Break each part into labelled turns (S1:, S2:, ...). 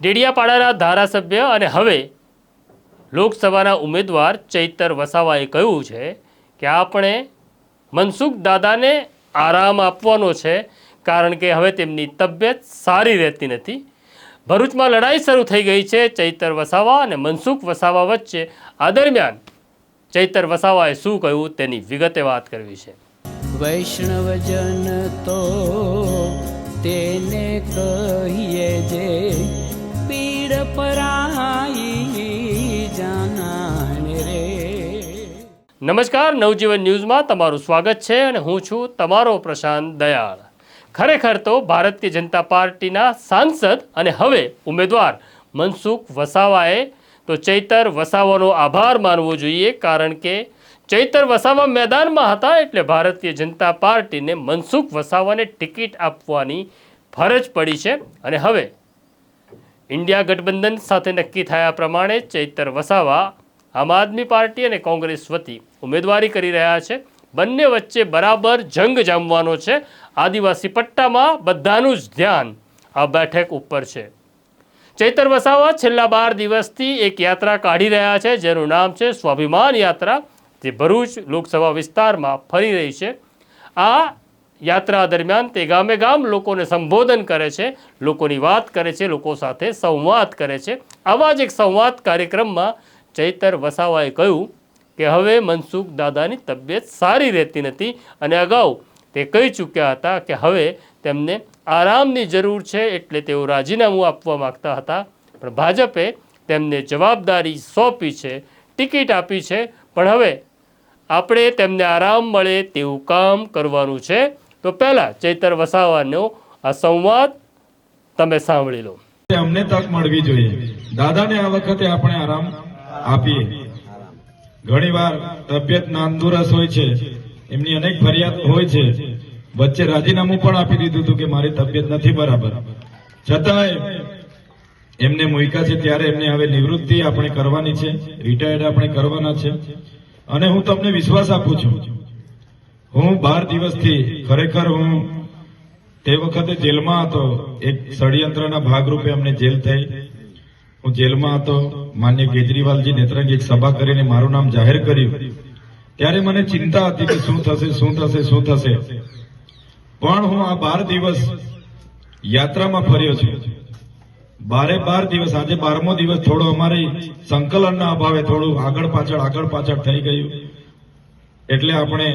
S1: ડેડિયાપાડાના ધારાસભ્ય અને હવે લોકસભાના ઉમેદવાર ચૈતર વસાવાએ કહ્યું છે કે આપણે મનસુખ દાદાને આરામ આપવાનો છે, કારણ કે હવે તેમની તબિયત સારી રહેતી નથી. ભરૂચમાં લડાઈ શરૂ થઈ ગઈ છે ચૈતર વસાવા અને મનસુખ વસાવા વચ્ચે. આ દરમિયાન ચૈતર વસાવાએ શું કહ્યું તેની વિગતે વાત કરવી છે.
S2: વૈષ્ણવજન તો તેને કહીએ જે
S1: નમસ્કાર, નવજીવન ન્યૂઝમાં તમારું સ્વાગત છે અને હું છું તમારો પ્રશાંત દયાળ. ખરેખર તો ભારતીય જનતા પાર્ટીના સાંસદ અને હવે ઉમેદવાર મનસુખ વસાવાએ તો ચૈતર વસાવાનો આભાર માનવો જોઈએ કારણ કે ચૈતર વસાવા મેદાનમાં હતા એટલે ભારતીય જનતા પાર્ટીને મનસુખ વસાવાને ટિકિટ આપવાની ફરજ પડી છે અને હવે ઇન્ડિયા ગઠબંધન સાથે નક્કી થયા પ્રમાણે ચૈતર વસાવા આમ આદમી પાર્ટી અને કોંગ્રેસ વતી ઉમેદવારી કરી રહ્યા છે. બંને વચ્ચે બરાબર જંગ જામવાનો છે. આદિવાસી પટ્ટામાં બધાનું જ ધ્યાન આ બેઠક ઉપર છે. ચૈતર વસાવા છેલ્લા બાર દિવસથી એક યાત્રા કાઢી રહ્યા છે, જેનું નામ છે સ્વાભિમાન યાત્રા. જે ભરૂચ લોકસભા વિસ્તારમાં ફરી રહી છે. આ યાત્રા દરમિયાન તે ગામે ગામ લોકોને સંબોધન કરે છે, લોકોની વાત કરે છે, લોકો સાથે સંવાદ કરે છે. આવા જ એક સંવાદ કાર્યક્રમમાં ચૈતર વસાવાએ કહ્યું કે હવે મનસુખ દાદાની તબિયત સારી રહેતી નથી અને અગાઉ તે કહી ચૂક્યા હતા કે હવે તેમને આરામની જરૂર છે એટલે તેઓ રાજીનામું આપવા માગતા હતા. પણ ભાજપે તેમને જવાબદારી સોંપી છે, ટિકિટ આપી છે, પણ હવે આપણે તેમને આરામ મળે તેવું કામ કરવાનું છે. તો પહેલાં ચૈતર વસાવાનો આ સંવાદ તમે સાંભળી લો.
S3: અમને તક મળવી જોઈએ. દાદાને આ વખતે આપણે આરામ આપીએ. ઘણીવાર તબિયત નાંદુરસ હોય છે. એમની અનેક ફરિયાદ હોય છે. વચ્ચે રાજીનામું પણ આપી દીધું હતું કે મારી તબિયત નથી બરાબર. છતાંય એમને મૂક્યા છે ત્યારે એમને હવે નિવૃત્તિ આપણે કરવાની છે. રિટાયર્ડ આપણે કરવાના છે. અને હું તમને વિશ્વાસ આપું છું. હું બાર દિવસથી ખરેખર હું તે વખતે જેલમાં હતો. એક ષડયંત્રના ભાગરૂપે અમને જેલ થઈ. હું જેલમાં હતો, માન્ય કેજરીવાલજી નેત્રંગે એક સભા કરીને મારું નામ જાહેર કર્યું. ત્યારે મને ચિંતા હતી કે શું થશે શું થશે શું થશે. પણ હું આ બાર દિવસ યાત્રામાં ફર્યો છું. બારે બાર દિવસ, આજે બારમો દિવસ થોડો અમારી સંકલનના અભાવે થોડું આગળ પાછળ આગળ પાછળ થઈ ગયું. એટલે આપણે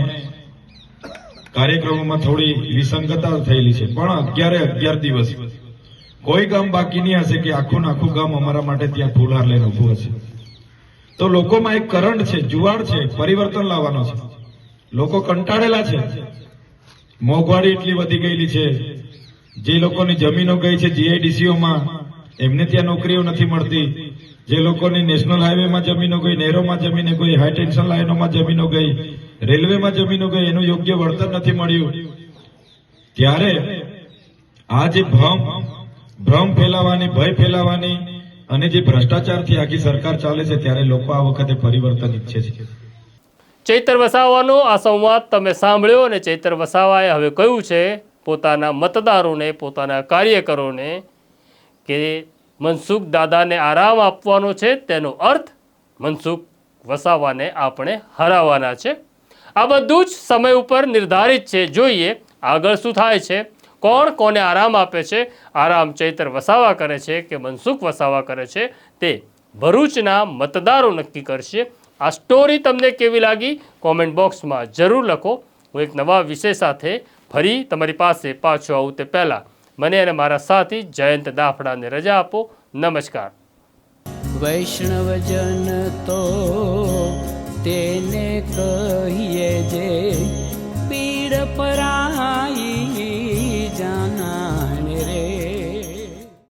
S3: કાર્યક્રમોમાં થોડી વિસંગતા થયેલી છે. પણ અગિયારે અગિયાર દિવસ કોઈ ગામ બાકી નહીં હશે કે આખું આખું ગામ અમારા માટે ત્યાં ફુલાર લઈને ઉભું હશે. તો લોકોમાં એક કરંટ છે, જુવાળ છે, પરિવર્તન લાવવાનો છે. લોકો કંટાળેલા છે. મોંઘવારી એટલી વધી ગયેલી છે. જે લોકોની જમીનો ગઈ છે જીઆઈડીસીઓમાં એમને ત્યાં નોકરીઓ નથી મળતી. જે લોકોની નેશનલ હાઈવેમાં જમીનો ગઈ, નહેરોમાં જમીનો ગઈ, હાઈ ટેન્શન લાઈનોમાં જમીનો ગઈ, રેલવેમાં જમીનો ગઈ, એનું યોગ્ય વળતર નથી મળ્યું. ત્યારે આ જે ભ્રમ ભ્રમ ફેલાવાની, ભય ફેલાવાની અને જે ભ્રષ્ટાચારથી આખી સરકાર ચાલે છે ત્યારે લોકો આ વખતે પરિવર્તન ઈચ્છે છે.
S1: ચૈતર વસાવાનો આ સંવાદ તમે સાંભળ્યો અને ચૈતર વસાવાએ હવે કહ્યું છે, પોતાના મતદારોને, પોતાના કાર્યકરોને કે મનસુખ દાદાને આરામ આપવાનો છે, તેનો અર્થ મનસુખ વસાવાને આપણે હરાવવાના છે. આ બધું જ સમય ઉપર નિર્ધારિત છે. જોઈએ આગળ શું થાય છે. કોણ કોને આરામ આપે છે? આરામ ચૈતર વસાવા કરે છે કે મનસુખ વસાવા કરે છે? તે ભરૂચના મતદારો નક્કી કરશે. આ સ્ટોરી તમને કેવી લાગી? કોમેન્ટ બોક્સમાં જરૂર લખો. હું એક નવા વિષય સાથે ફરી તમારી પાસે પાછો આવું તે પહેલાં. મને અને મારા સાથી જયંત દાફડાને રજા આપો. નમસ્કાર.
S2: વૈષ્ણવજન તો તેને પરા